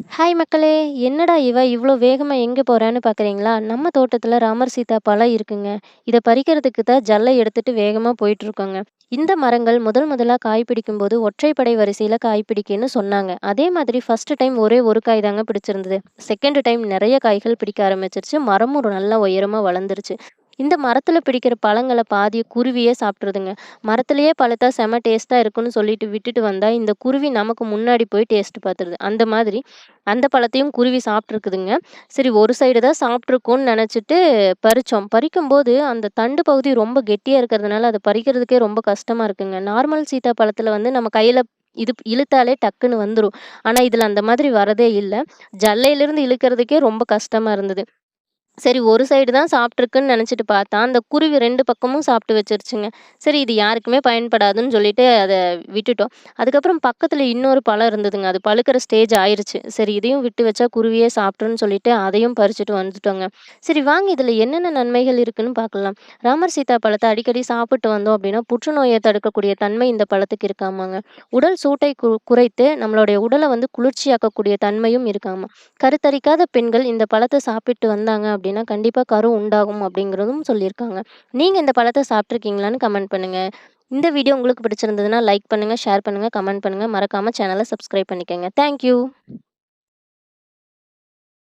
Hi மக்களே! என்னடா இவ இவ்வளோ வேகமாக எங்கே போகிறான்னு பார்க்குறீங்களா? நம்ம தோட்டத்தில் ராமர் சீதா பழம் இருக்குங்க. இதை பறிக்கிறதுக்கு தான் ஜல்லை எடுத்துட்டு வேகமாக போயிட்டுருக்கோங்க. இந்த மரங்கள் முதல் முதலாக காய் பிடிக்கும்போது ஒற்றைப்படை வரிசையில் காய் பிடிக்குன்னு சொன்னாங்க. அதே மாதிரி ஃபஸ்ட்டு டைம் ஒரே ஒரு காய் தாங்க பிடிச்சிருந்தது. செகண்ட் டைம் நிறைய காய்கள் பிடிக்க ஆரம்பிச்சிருச்சு மரமும் நல்லா உயரமாக வளர்ந்துருச்சு. இந்த மரத்தில் பிடிக்கிற பழங்களை பாதி குருவியே சாப்பிட்ருதுங்க மரத்துலேயே பழுத்தா செம டேஸ்ட்டாக இருக்குன்னு சொல்லிட்டு விட்டுட்டு வந்தால் இந்த குருவி நமக்கு முன்னாடி போய் டேஸ்ட் பார்த்துருது. அந்த மாதிரி அந்த பழத்தையும் குருவி சாப்பிட்ருக்குதுங்க சரி ஒரு சைடு தான் சாப்பிட்ருக்கோன்னு நினச்சிட்டு பறிச்சோம். பறிக்கும்போது அந்த தண்டு பகுதி ரொம்ப கெட்டியாக இருக்கிறதுனால, அதை பறிக்கிறதுக்கே ரொம்ப கஷ்டமாக இருக்குங்க. நார்மல் சீத்தா பழத்தில் வந்து நம்ம கையில் இது இழுத்தாலே டக்குன்னு வந்துடும் ஆனால் இதில் அந்த மாதிரி வரதே இல்லை ஜல்லையிலிருந்து இழுக்கிறதுக்கே ரொம்ப கஷ்டமாக இருந்தது. சரி ஒரு சைடு தான் சாப்பிட்ருக்குன்னு நினச்சிட்டு பார்த்தா, அந்த குருவி ரெண்டு பக்கமும் சாப்பிட்டு வச்சிருச்சுங்க சரி இது யாருக்குமே பயன்படாதுன்னு சொல்லிட்டு அதை விட்டுட்டோம். அதுக்கப்புறம் பக்கத்தில் இன்னொரு பழம் இருந்ததுங்க. அது பழுக்கிற ஸ்டேஜ் ஆயிடுச்சு சரி இதையும் விட்டு வச்சா குருவியே சாப்பிட்ருன்னு சொல்லிட்டு அதையும் பறிச்சுட்டு வந்துட்டோங்க. சரி வாங்க இதில் என்னென்ன நன்மைகள் இருக்குன்னு பார்க்கலாம். ராமர் சீதா பழத்தை அடிக்கடி சாப்பிட்டு வந்தோம் அப்படின்னா புற்றுநோயை தடுக்கக்கூடிய தன்மை இந்த பழத்துக்கு இருக்காமாங்க. உடல் சூட்டை கு குறைத்து நம்மளுடைய உடலை வந்து குளிர்ச்சியாக்கக்கூடிய தன்மையும் இருக்காமா. கருத்தரிக்காத பெண்கள் இந்த பழத்தை சாப்பிட்டு வந்தாங்க அப்படின்னா கண்டிப்பாக கரு உண்டாகும் அப்படிங்கிறதும் சொல்லியிருக்காங்க. நீங்கள் இந்த பழத்தை சாப்பிட்ருக்கீங்களான்னு கமெண்ட் பண்ணுங்க. இந்த வீடியோ உங்களுக்கு பிடிச்சிருந்ததுன்னா லைக் பண்ணுங்கள் ஷேர் பண்ணுங்க, கமெண்ட் பண்ணுங்கள் மறக்காமல் சேனலை சப்ஸ்கிரைப் பண்ணிக்கங்க. Thank you.